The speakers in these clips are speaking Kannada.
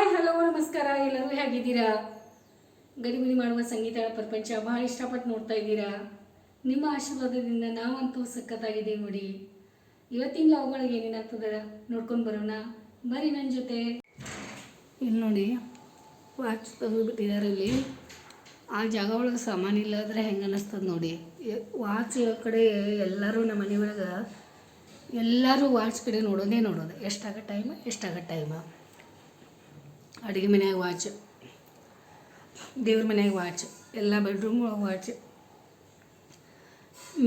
ಹಲೋ ನಮಸ್ಕಾರ. ಎಲ್ಲರೂ ಹೇಗಿದ್ದೀರಾ? ಗಡಿಬಿಡಿ ಮಾಡುವ ಸಂಗೀತ ಪ್ರಪಂಚ ಬಹಳ ಇಷ್ಟಪಟ್ಟು ನೋಡ್ತಾ ಇದ್ದೀರಾ? ನಿಮ್ಮ ಆಶೀರ್ವಾದದಿಂದ ನಾವಂತೂ ಸಖತ್ತಾಗಿದ್ದೀವಿ ನೋಡಿ. ಇವತ್ತಿನ ಲಾವ್ಗಳಿಗೆ ಏನೇನಾಗ್ತದ? ನೋಡ್ಕೊಂಡು ಬರೋಣ. ಬರೀ ನನ್ನ ಜೊತೆ. ಇಲ್ಲಿ ನೋಡಿ ವಾಚ್ ತೆಗೆದುಬಿಟ್ಟಿದ್ದಾರೆ ಇಲ್ಲಿ. ಆ ಜಾಗ ಒಳಗೆ ಸಾಮಾನು ಇಲ್ಲ ಅಂದರೆ ಹೆಂಗೆ ಅನ್ನಿಸ್ತದೆ ನೋಡಿ. ವಾಚ್ ಕಡೆ ಎಲ್ಲರೂ ನಮ್ಮ ಮನೆ ಒಳಗೆ ಎಲ್ಲರೂ ವಾಚ್ ಕಡೆ ನೋಡೋದೇ ನೋಡೋದು. ಎಷ್ಟಾಗ ಟೈಮ್ ಎಷ್ಟಾಗ ಟೈಮ್ ಅಡುಗೆ ಮನೆಯಾಗ ವಾಚ್ ದೇವ್ರ ಮನೆಯಾಗ ವಾಚ್ ಎಲ್ಲ ಬೆಡ್ರೂಮ್ ಒಳಗೆ ವಾಚ್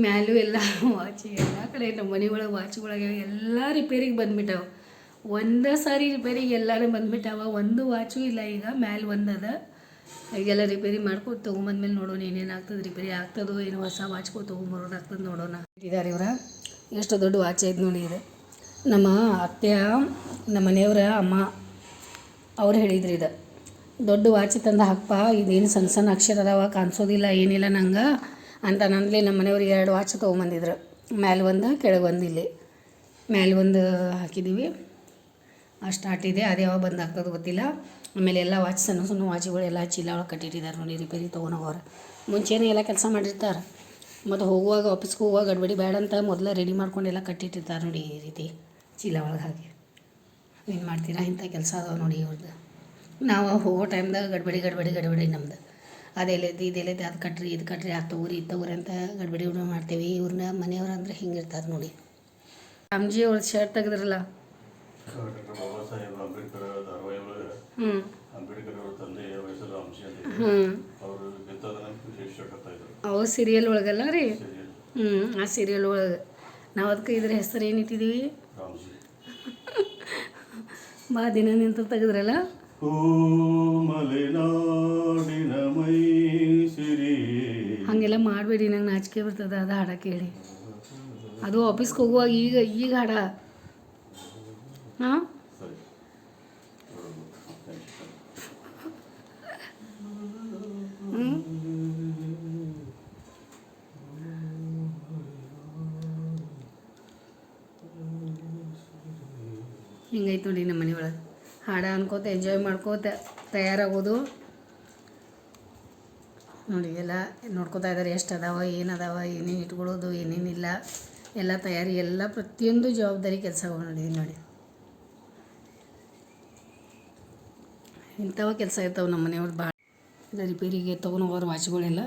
ಮ್ಯಾಲೂ ಎಲ್ಲ ವಾಚ್ ಎಲ್ಲ ಕಡೆ ನಮ್ಮ ಮನೆ ಒಳಗೆ ವಾಚ್ಗಳಾಗ ಎಲ್ಲ ರಿಪೇರಿಗೆ ಬಂದ್ಬಿಟ್ಟಾವೆ. ಒಂದೇ ಸಾರಿ ರಿಪೇರಿಗೆ ಎಲ್ಲರೂ ಬಂದ್ಬಿಟ್ಟಾವ. ಒಂದು ವಾಚು ಇಲ್ಲ ಈಗ, ಮ್ಯಾಲೆ ಒಂದದ ಈಗೆಲ್ಲ ರಿಪೇರಿ ಮಾಡ್ಕೊಂಡು ತೊಗೊಂಬಂದ್ಮೇಲೆ ನೋಡೋಣ ಏನೇನು ಆಗ್ತದೆ ರಿಪೇರಿ ಆಗ್ತದೋ ಏನು ಹೊಸ ವಾಚ್ಕೊ ತೊಗೊಂಬರೋದು ಆಗ್ತದೆ ನೋಡೋಣ. ಇದ್ದಾರೆ ಇವ್ರ? ಎಷ್ಟು ದೊಡ್ಡ ವಾಚ್ ಐತೆ ನೋಡಿ ಇದು. ನಮ್ಮ ಅತ್ತೆ ನಮ್ಮ ಮನೆಯವರ ಅಮ್ಮ, ಅವ್ರು ಹೇಳಿದ್ರು ಇದು. ದೊಡ್ಡ ವಾಚ್ ತಂದು ಹಾಕಪ್ಪ ಇದೇನು ಸಣ್ಣ ಸಣ್ಣ ಅಕ್ಷರ ಅದಾವ ಕಾಣಿಸೋದಿಲ್ಲ, ಏನಿಲ್ಲ ನಂಗೆ ಅಂತ ನಂದ್ಲಿ ನಮ್ಮ ಮನೆಯವ್ರಿಗೆ ಎರಡು ವಾಚ್ ತೊಗೊಂಬಂದಿದ್ರು. ಮ್ಯಾಲೆ ಒಂದು, ಕೆಳಗೆ ಒಂದು ಇಲ್ಲಿ. ಮ್ಯಾಲೆ ಒಂದು ಹಾಕಿದ್ದೀವಿ ಸ್ಟಾರ್ಟ್ ಇದೆ, ಅದು ಯಾವಾಗ ಬಂದು ಆಗ್ತದೆ ಗೊತ್ತಿಲ್ಲ. ಆಮೇಲೆ ಎಲ್ಲ ವಾಚ್ ಸಣ್ಣ ಸಣ್ಣ ವಾಚ್ಗಳೆಲ್ಲ ಚೀಲ ಒಳಗೆ ಕಟ್ಟಿಟ್ಟಿದ್ದಾರೆ ನೋಡಿ, ರಿಪೇರಿ ತೊಗೊಂಡೋಗೋರು ಮುಂಚೆನೇ ಎಲ್ಲ ಕೆಲಸ ಮಾಡಿರ್ತಾರೆ. ಮತ್ತು ಹೋಗುವಾಗ ಆಫೀಸ್ಗೆ ಹೋಗುವಾಗ ಗಡ್ಬಡಿ ಬೇಡ ಅಂತ ಮೊದಲೇ ರೆಡಿ ಮಾಡ್ಕೊಂಡೆಲ್ಲ ಕಟ್ಟಿಟ್ಟಿರ್ತಾರೆ ನೋಡಿ ಈ ರೀತಿ ಚೀಲ ಒಳಗೆ ಹಾಕಿ. ಏನು ಮಾಡ್ತೀರಾ? ಇಂಥ ಕೆಲಸ ಅದಾವೆ ನೋಡಿ ಇವ್ರದ್ದು ನಾವು ಹೋಗೋ ಟೈಮ್ದಾಗ ಗಡ್ಬಡಿ ಗಡ್ಬಡಿ ಗಡ್ಬಡಿ ನಮ್ದು. ಅದೆಲ್ಲೈತಿ ಇದೆಲ್ಲೈತಿ ಅದು ಕಟ್ರಿ ಇದು ಕಟ್ರಿ ಅದು ತಗೋರಿ ಇದು ತಗೋರಿ ಅಂತ ಗಡ್ಬಡಿ ಉಣ ಮಾಡ್ತೇವೆ. ಇವ್ರನ್ನ ಮನೆಯವ್ರು ಅಂದ್ರೆ ಹಿಂಗಿರ್ತಾರೆ ನೋಡಿ. ಅಮ್ಜಿ ಅವ್ರ ಶರ್ಟ್ ತೆಗೆದ್ರಲ್ಲ? ಹ್ಞೂ. ಹ್ಞೂ ಸೀರಿಯಲ್ ಒಳಗಲ್ಲ ರೀ? ಹ್ಞೂ ಆ ಸೀರಿಯಲ್ ಒಳಗೆ. ನಾವು ಅದಕ್ಕೆ ಇದ್ರ ಹೆಸರು ಏನು ಇಟ್ಟಿದ್ದೀವಿ ಬಾ ದಿನ ನಿಂತು ತೆಗೆದ್ರಲ್ಲ? ಹಾಗೆಲ್ಲ ಮಾಡಬೇಡಿ ನಂಗೆ ನಾಚಿಕೆ ಬರ್ತದೆ ಅದು ಹಾಡ ಕೇಳಿ. ಅದು ಆಫೀಸ್ಗೆ ಹೋಗುವಾಗ ಈಗ ಈಗ ಹಾಡ. ಹಾಂ ಸರಿ ಹ್ಞೂ ಹಿಂಗೈತೆ ನೋಡಿ ನಮ್ಮ ಮನೆ ಹಾಡ ಅನ್ಕೋತ ಎಂಜಾಯ್ ಮಾಡ್ಕೋತ, ತಯಾರಾಗೋದು. ನೋಡಿ, ಎಲ್ಲ ನೋಡ್ಕೋತಾ ಇದ್ದಾರೆ ಎಷ್ಟು ಅದಾವ, ಏನು ಅದಾವ, ಏನೇನು ಇಟ್ಕೊಳ್ಳೋದು ಏನೇನಿಲ್ಲ ಎಲ್ಲ ತಯಾರಿ, ಎಲ್ಲ ಪ್ರತಿಯೊಂದು ಜವಾಬ್ದಾರಿ ಕೆಲಸಗಳು ನೋಡಿ ನೋಡಿ. ಇಂಥವ ಕೆಲಸ ಇರ್ತಾವೆ ನಮ್ಮ ಮನೆಯವ್ರು ಭಾಳ ರಿಪೇರಿಗೆ ತೊಗೊಂಡು ಹೋಗೋರು ವಾಚ್ಗಳೆಲ್ಲ.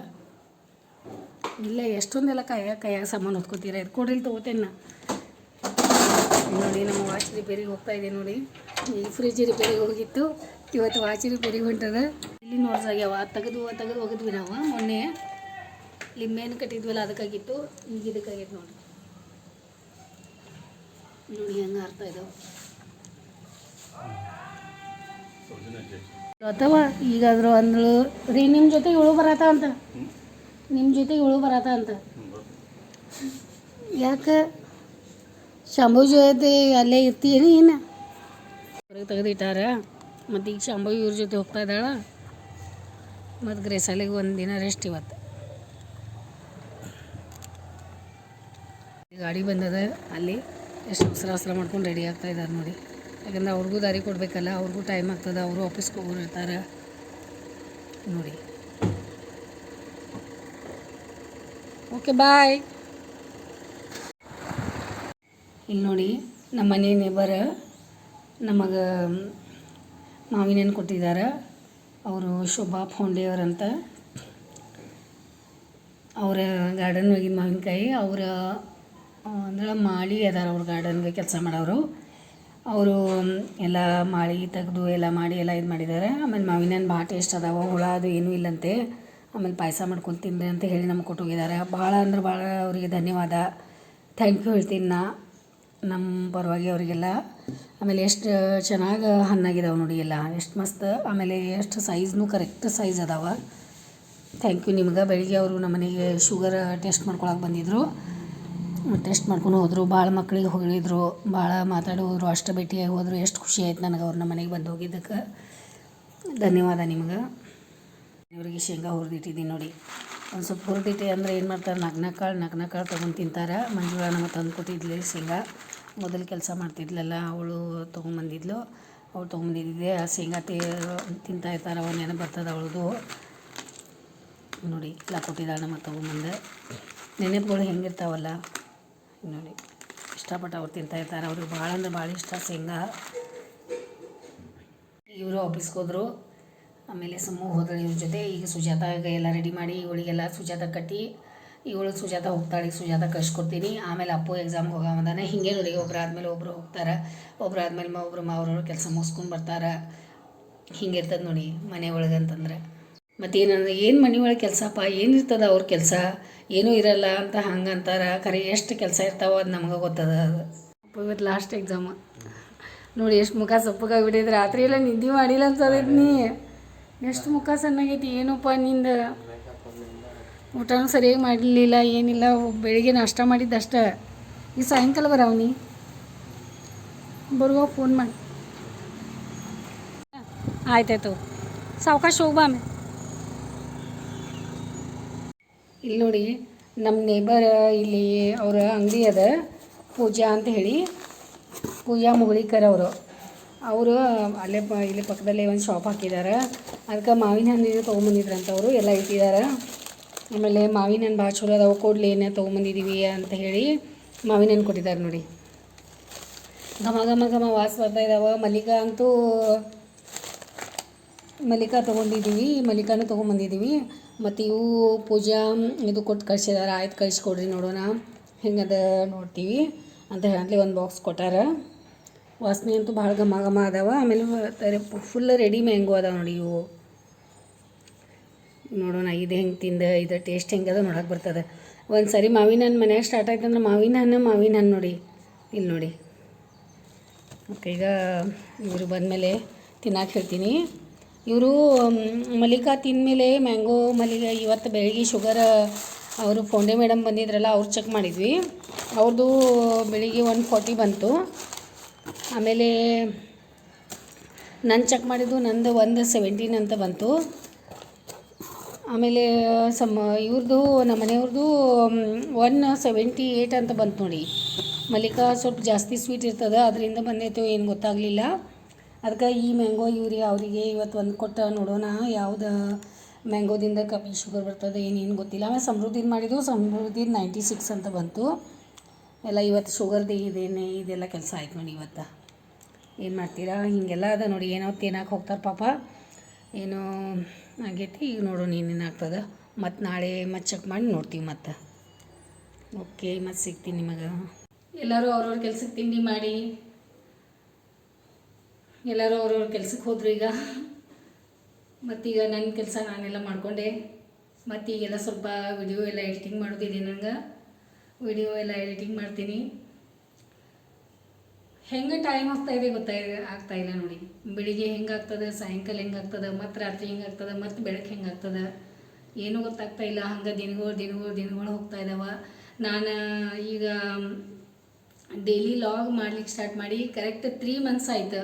ಇಲ್ಲ, ಎಷ್ಟೊಂದೆಲ್ಲ ಕೈಯಾಗ ಕೈಯಾಗ ಸಾಮಾನು ಹೊತ್ಕೋತೀರ, ಇದು ಕೊಡ್ರಿ ತೊಗೋತೇನೆ ನಾ. ನೋಡಿ ನಮ್ಮ ವಾಚ್ ರಿಪೇರಿಗೆ ಹೋಗ್ತಾ ಇದೆ ನೋಡಿ. ಈ ಫ್ರಿಜ್ ರಿಪೇರಿಗೆ ಹೋಗಿತ್ತು. ಇವತ್ತು ವಾಚ್ ರಿಪೇರಿಗೆ ಹೊಂಟದ. ಇಲ್ಲಿ ನೋಡ್ಸಾಗ್ಯಾವ ತೆಗೆದು ತೆಗೆದು ಹೋಗಿದ್ವಿ ನಾವು. ಮೊನ್ನೆ ಲಿಂಬೆನ ಕಟ್ಟಿದ್ವಲ್ಲ ಅದಕ್ಕಾಗಿತ್ತು. ಈಗ ಇದಕ್ಕಾಗಿತ್ತು ನೋಡಿ. ನೋಡಿ ಹೆಂಗೆ ಅರ್ಥ ಇದ್ದಾವೆ ಅಥವಾ ಈಗಾದರೂ ಅಂದಳು ರೀ ನಿಮ್ಮ ಜೊತೆ ಇವಳು ಬರತ್ತ ಅಂತ? ನಿಮ್ಮ ಜೊತೆ ಇವಳು ಬರತ್ತ ಅಂತ? ಯಾಕೆ? ಶಂಭು ಜೊತೆ ಅಲ್ಲೇ ಇರ್ತೀರಿ ಏನು? ಹೊರಗೆ ತೆಗೆದಿಟ್ಟಾರ. ಮತ್ತು ಈಗ ಶಂಭು ಇವ್ರ ಜೊತೆ ಹೋಗ್ತಾ ಇದ್ದಾಳ. ಮತ್ತು ಗ್ರೇಸಾಲಿಗೆ ಒಂದು ದಿನ ರೆಸ್ಟ್ ಇವತ್ತು ಗಾಡಿ ಬಂದದ ಅಲ್ಲಿ. ಎಷ್ಟು ಅವಸರ ಅವಸರ ಮಾಡ್ಕೊಂಡು ರೆಡಿ ಆಗ್ತಾ ಇದ್ದಾರೆ ನೋಡಿ. ಯಾಕಂದ್ರೆ ಅವ್ರಿಗೂ ದಾರಿ ಕೊಡಬೇಕಲ್ಲ, ಅವ್ರಿಗೂ ಟೈಮ್ ಆಗ್ತದೆ, ಅವರು ಆಫೀಸ್ಗೆ ಹೋಗಿರ್ತಾರೆ ನೋಡಿ. ಓಕೆ ಬಾಯ್ ಇಲ್ಲಿ ನೋಡಿ, ನಮ್ಮ ಮನೆ ನೇಬರ್ ನಮಗೆ ಮಾವಿನ ಹಣ್ಣು ಕೊಟ್ಟಿದ್ದಾರೆ. ಅವರು ಶೋಭಾ ಅಂತ ಅವರ ಗಾರ್ಡನ್ ಒಳಗಿನ ಮಾವಿನಕಾಯಿ. ಅವರ ಅಂದ್ರೆ ಮಾಳಿ ಅದಾರ ಅವ್ರ ಗಾರ್ಡನ್ಗೆ ಕೆಲಸ ಮಾಡೋರು ಅವರು ಎಲ್ಲ ಮಾಳಿ ತೆಗೆದು ಎಲ್ಲ ಮಾಡಿ ಎಲ್ಲ ಇದು ಮಾಡಿದ್ದಾರೆ. ಆಮೇಲೆ ಮಾವಿನ ಹಣ್ಣು ಭಾಳ ಟೇಸ್ಟ್ ಅದಾವ, ಹುಳ ಅದು ಏನೂ ಇಲ್ಲಂತೆ. ಆಮೇಲೆ ಪಾಯಸ ಮಾಡ್ಕೊಂಡು ತಿಂದ್ರೆ ಅಂತ ಹೇಳಿ ನಮ್ಗೆ ಕೊಟ್ಟೋಗಿದ್ದಾರೆ ಭಾಳ ಅಂದ್ರೆ ಭಾಳ ಅವರಿಗೆ ಧನ್ಯವಾದ. ಥ್ಯಾಂಕ್ ಯು ಹೇಳ್ತೀನಿ ನಾ. ನಮ್ಮ ಪರವಾಗಿ ಅವರಿಗೆಲ್ಲ. ಆಮೇಲೆ ಎಷ್ಟು ಚೆನ್ನಾಗಿ ಹಣ್ಣಾಗಿದಾವೆ ನೋಡಿ ಎಲ್ಲ. ಎಷ್ಟು ಮಸ್ತ್. ಆಮೇಲೆ ಎಷ್ಟು ಸೈಜ್ನು ಕರೆಕ್ಟ್ ಸೈಜ್ ಅದಾವ. ಥ್ಯಾಂಕ್ ಯು ನಿಮ್ಗೆ. ಬೆಳಿಗ್ಗೆ ಅವರು ನಮ್ಮ ಮನೆಗೆ ಶುಗರ್ ಟೆಸ್ಟ್ ಮಾಡ್ಕೊಳಕ್ಕೆ ಬಂದಿದ್ದರು ಟೆಸ್ಟ್ ಮಾಡ್ಕೊಂಡು ಹೋದರು. ಭಾಳ ಮಕ್ಕಳಿಗೆ ಹೊಗಳಿದ್ರು. ಭಾಳ ಮಾತಾಡಿ ಹೋದರು. ಅಷ್ಟು ಭೇಟಿಯಾಗಿ ಹೋದರು. ಎಷ್ಟು ಖುಷಿ ಆಯ್ತು ನನಗೆ ಅವ್ರು ನಮ್ಮ ಮನೆಗೆ ಬಂದು ಹೋಗಿದ್ದಕ್ಕೆ ಧನ್ಯವಾದ ನಿಮ್ಗೆ. ಇವರಿಗೆ ಶೇಂಗಾ ಹುರಿದಿಟ್ಟಿದ್ದೀನಿ ನೋಡಿ. ಒಂದು ಸ್ವಲ್ಪ ಹುರುಟಿತೆ ಅಂದರೆ ಏನು ಮಾಡ್ತಾರೆ ನಗ್ನ ಕಾಳು ನಗ್ನ ಕಾಳು ತೊಗೊಂಡು ತಿಂತಾರೆ. ಮಂಜುಳ ನಮಗೆ ತಂದು ಕೊಟ್ಟಿದ್ಲಿ ಶೇಂಗಾ. ಮೊದಲು ಕೆಲಸ ಮಾಡ್ತಿದ್ಲಲ್ಲ, ಅವಳು ತೊಗೊಂಬಂದಿದ್ಲು ಅವಳು ತೊಗೊಂಬಂದಿದ್ದೆ ಆ ಶೇಂಗಾ ತೇ, ತಿಂತಾ ಇರ್ತಾರೆ ಅವ ನೆನಪು ಬರ್ತದೆ ಅವಳದು. ನೋಡಿ ಇಲ್ಲ ಕೊಟ್ಟಿದ್ದಾಳೆ ನಮ್ಮ ತೊಗೊಂಬಂದು ನೆನಪುಗಳು ಹೆಂಗಿರ್ತಾವಲ್ಲ? ನೋಡಿ, ಇಷ್ಟಪಟ್ಟು ಅವ್ರು ತಿಂತಾ ಇರ್ತಾರೆ. ಅವ್ರಿಗೆ ಭಾಳ ಅಂದ್ರೆ ಭಾಳ ಇಷ್ಟ ಶೇಂಗಾ. ಇವರು ಆಫೀಸ್ಗೆ ಹೋದರು. ಆಮೇಲೆ ಸುಮ್ಮ ಹೋದಳು ಇವ್ರ ಜೊತೆ ಈಗ ಸುಜಾತಾಗ ಎಲ್ಲ ರೆಡಿ ಮಾಡಿ ಇವಳಿಗೆಲ್ಲ ಸುಜಾತ ಕಟ್ಟಿ, ಇವಳು ಸುಜಾತ ಹೋಗ್ತಾಳೆ, ಸುಜಾತ ಕಳ್ಸ್ಕೊಡ್ತೀನಿ. ಆಮೇಲೆ ಅಪ್ಪು ಎಕ್ಸಾಮ್ಗೆ ಹೋಗವಂದಾನೆ ಹಿಂಗೆ ನೋಡಿ ಒಬ್ರು ಆದಮೇಲೆ ಒಬ್ಬರು ಹೋಗ್ತಾರೆ. ಒಬ್ರು ಆದಮೇಲೆ ಒಬ್ರು ಮಾವ್ರವ್ರು ಕೆಲಸ ಮುಗಿಸ್ಕೊಂಡು ಬರ್ತಾರೆ. ಹಿಂಗೆ ಇರ್ತದೆ ನೋಡಿ ಮನೆ ಒಳಗೆ ಅಂತಂದ್ರೆ. ಮತ್ತೇನಂದ್ರೆ ಏನು ಮನೆ ಒಳಗೆ ಕೆಲಸಪ್ಪ? ಏನಿರ್ತದ ಅವ್ರ ಕೆಲಸ? ಏನೂ ಇರಲ್ಲ ಅಂತ ಹಂಗೆ ಅಂತಾರೆ. ಖರೆ ಎಷ್ಟು ಕೆಲಸ ಇರ್ತಾವ ಅದು ನಮಗೆ ಗೊತ್ತದ ಅದು. ಅಪ್ಪ ಇವತ್ತು ಲಾಸ್ಟ್ ಎಕ್ಸಾಮ್ ನೋಡಿ ಎಷ್ಟು ಮುಖ ಸಪ್ಪಗಾಗ್ಬಿಟ್ಟಿದ್ರೆ ರಾತ್ರಿ ಎಲ್ಲ ನಿದ್ದೆ ಮಾಡಿಲ್ಲ ಅಂತ ನೀ ಎಷ್ಟು ಮುಖ ಸಣ್ಣಗೈತಿ ಏನಪ್ಪ ನಿಂದ? ಊಟನೂ ಸರಿಯಾಗಿ ಮಾಡಲಿಲ್ಲ, ಏನಿಲ್ಲ, ಬೆಳಿಗ್ಗೆ ನಾಷ್ಟ ಮಾಡಿದ್ದಷ್ಟೇ. ಈ ಸಾಯಂಕಾಲ ಬರವನಿ ಬರುವ ಫೋನ್ ಮಾಡಿ. ಆಯ್ತಾಯ್ತು. ಸಾವಕಾಶ ಹೋಗ್ಬಾ ಆಮೇಲೆ. ಇಲ್ಲಿ ನೋಡಿ ನಮ್ಮ ನೇಬರ್ ಇಲ್ಲಿ ಅವರ ಅಂಗಡಿ ಅದ, ಪೂಜಾ ಅಂತ ಹೇಳಿ. ಪೂಜಾ ಮುಗಳಿಕರ್ ಅವರು. ಅವರು ಅಲ್ಲೇ ಪ, ಇಲ್ಲಿ ಪಕ್ಕದಲ್ಲೇ ಒಂದು ಶಾಪ್ ಹಾಕಿದ್ದಾರೆ. ಅದಕ್ಕೆ ಮಾವಿನ ಹಣ್ಣು ತೊಗೊಂಬಂದಿದ್ರಂತ ಅವರು, ಎಲ್ಲ ಇಟ್ಟಿದ್ದಾರೆ. ಆಮೇಲೆ ಮಾವಿನ ಹಣ್ಣು ಭಾಳ ಚಲೋ ಅದಾವೆ, ಕೊಡಲಿ ಏನೇ ತೊಗೊಂಬಂದಿದ್ದೀವಿ ಅಂತ ಹೇಳಿ ಮಾವಿನ ಹಣ್ಣು ಕೊಟ್ಟಿದ್ದಾರೆ ನೋಡಿ. ಘಮ ಘಮ ಘಮ ವಾಸ ಬರ್ತಾ ಇದ್ದಾವೆ ಮಲ್ಲಿಕ ಅಂತೂ ಮಲ್ಲಿಕಾ ತೊಗೊಂಡಿದ್ದೀವಿ, ಮಲ್ಲಿಕಾನು ತೊಗೊಂಬಂದಿದ್ದೀವಿ. ಮತ್ತು ಇವು ಪೂಜಾ, ಇದು ಕೊಟ್ಟು ಕಳ್ಸಿದಾರೆ. ಆಯ್ತು ಕಳಿಸ್ಕೊಡ್ರಿ ನೋಡೋಣ. ಹೆಂಗದ ನೋಡ್ತೀವಿ ಅಂತ ಹೇಳಿ ಒಂದು ಬಾಕ್ಸ್ ಕೊಟ್ಟಾರ. ವಾಸನೆ ಅಂತೂ ಭಾಳ ಘಮ ಘಮ ಅದಾವ. ಆಮೇಲೆ ಫುಲ್ ರೆಡಿ ಮ್ಯಾಂಗೋ ಅದಾವ ನೋಡಿ ಇವು. ನೋಡೋಣ ಇದು ಹೆಂಗೆ ತಿಂದ, ಇದು ಟೇಸ್ಟ್ ಹೆಂಗೆ ಅದ ನೋಡಕ್ಕೆ ಬರ್ತದೆ. ಒಂದು ಸರಿ ಮಾವಿನ ಹಣ್ಣು ಮನ್ಯಾಗ ಸ್ಟಾರ್ಟ್ ಆಯ್ತು ಅಂದ್ರೆ ಮಾವಿನ ಹಣ್ಣು ಮಾವಿನ ಹಣ್ಣು ನೋಡಿ. ಇಲ್ಲಿ ನೋಡಿ. ಓಕೆ ಈಗ ಇವರು ಬಂದಮೇಲೆ ತಿನ್ನಕ್ಕೆ ಹೇಳ್ತೀನಿ. ಇವರು ಮಲ್ಲಿಕಾ ತಿಂದಮೇಲೆ ಮ್ಯಾಂಗೋ ಮಲ್ಲಿಗೆ ಇವತ್ತು ಬೆಳಿಗ್ಗೆ ಶುಗರ್ ಅವರು ಫೋಂಡೆ ಮೇಡಮ್ ಬಂದಿದ್ರಲ್ಲ, ಅವ್ರು ಚೆಕ್ ಮಾಡಿದ್ವಿ. ಅವ್ರದ್ದು ಬೆಳಿಗ್ಗೆ ಒನ್ ಫಾರ್ಟಿ ಬಂತು. ಆಮೇಲೆ ನಾನು ಚೆಕ್ ಮಾಡಿದ್ದು ನಂದು ಒಂದು ಸೆವೆಂಟೀನ್ ಅಂತ ಬಂತು. ಆಮೇಲೆ ಸಮ ಇವ್ರದ್ದು ನಮ್ಮ ಮನೆಯವ್ರದ್ದು ಒನ್ ಸೆವೆಂಟಿ ಏಯ್ಟ್ ಅಂತ ಬಂತು ನೋಡಿ. ಮಲ್ಲಿಕಾ ಸ್ವಲ್ಪ ಜಾಸ್ತಿ ಸ್ವೀಟ್ ಇರ್ತದೆ, ಅದರಿಂದ ಬಂದೈತೋ ಏನು ಗೊತ್ತಾಗಲಿಲ್ಲ. ಅದಕ್ಕೆ ಈ ಮ್ಯಾಂಗೋ ಇವ್ರಿಗೆ ಅವರಿಗೆ ಇವತ್ತು ಒಂದು ಕೊಟ್ಟ ನೋಡೋಣ, ಯಾವ್ದು ಮ್ಯಾಂಗೋದಿಂದ ಕಮ್ಮಿ ಶುಗರ್ ಬರ್ತದೆ, ಏನೇನು ಗೊತ್ತಿಲ್ಲ. ಆಮೇಲೆ ಸಮೃದ್ಧಿದು ಮಾಡಿದ್ದು ಸಮೃದ್ಧಿ ನೈಂಟಿ ಸಿಕ್ಸ್ ಅಂತ ಬಂತು. ಎಲ್ಲ ಇವತ್ತು ಶುಗರ್ದು ಇದೇನೆ ಇದೆಲ್ಲ ಕೆಲಸ ಆಯ್ತು ನೋಡಿ ಇವತ್ತು. ಏನು ಮಾಡ್ತೀರಾ? ಹೀಗೆಲ್ಲ ಅದ ನೋಡಿ, ಏನೋ ತಿನ್ನಕ್ಕೆ ಹೋಗ್ತಾರೆ ಪಾಪ. ಏನು ಆಗೈತಿ, ಈಗ ನೋಡು ಏನೇನು ಆಗ್ತದೆ ಮತ್ತು ನಾಳೆ ಮತ್ತು ಚೆಕ್ ಮಾಡಿ ನೋಡ್ತೀವಿ ಮತ್ತೆ. ಓಕೆ ಮತ್ತು ಸಿಗ್ತೀನಿ ನಿಮಗೆ. ಎಲ್ಲರೂ ಅವ್ರವ್ರ ಕೆಲ್ಸಕ್ಕೆ ತಿಂಡಿ ಮಾಡಿ. ಎಲ್ಲರೂ ಅವ್ರವ್ರ ಕೆಲ್ಸಕ್ಕೆ ಹೋದ್ರು ಈಗ. ಮತ್ತೀಗ ನನ್ನ ಕೆಲಸ ನಾನೆಲ್ಲ ಮಾಡಿಕೊಂಡೆ. ಮತ್ತೀಗೆಲ್ಲ ಸ್ವಲ್ಪ ವಿಡಿಯೋ ಎಲ್ಲ ಎಡಿಟಿಂಗ್ ಮಾಡೋದಿದೆ ನನಗೆ ವಿಡಿಯೋ ಎಲ್ಲ ಎಡಿಟಿಂಗ್ ಮಾಡ್ತೀನಿ. ಹೆಂಗೆ ಟೈಮ್ ಆಗ್ತಾ ಇದೆ ಗೊತ್ತಾ ಆಗ್ತಾ ಇಲ್ಲ ನೋಡಿ. ಬೆಳಿಗ್ಗೆ ಹೆಂಗೆ ಆಗ್ತದೆ, ಸಾಯಂಕಾಲ ಹೆಂಗೆ ಆಗ್ತದೆ, ಮತ್ತು ರಾತ್ರಿ ಹೆಂಗೆ ಆಗ್ತದೆ, ಮತ್ತು ಬೆಳಕು ಹೆಂಗೆ ಆಗ್ತದೆ? ಏನೂ ಗೊತ್ತಾಗ್ತಾ ಇಲ್ಲ. ಹಂಗೆ ದಿನಗಳು ದಿನಗಳು ದಿನಗಳು ಹೋಗ್ತಾ ಇದ್ದಾವೆ ನಾನು ಈಗ ಡೈಲಿ ಲಾಗ್ ಮಾಡ್ಲಿಕ್ಕೆ ಸ್ಟಾರ್ಟ್ ಮಾಡಿ ಕರೆಕ್ಟ್ ತ್ರೀ ಮಂತ್ಸ್ ಆಯ್ತು.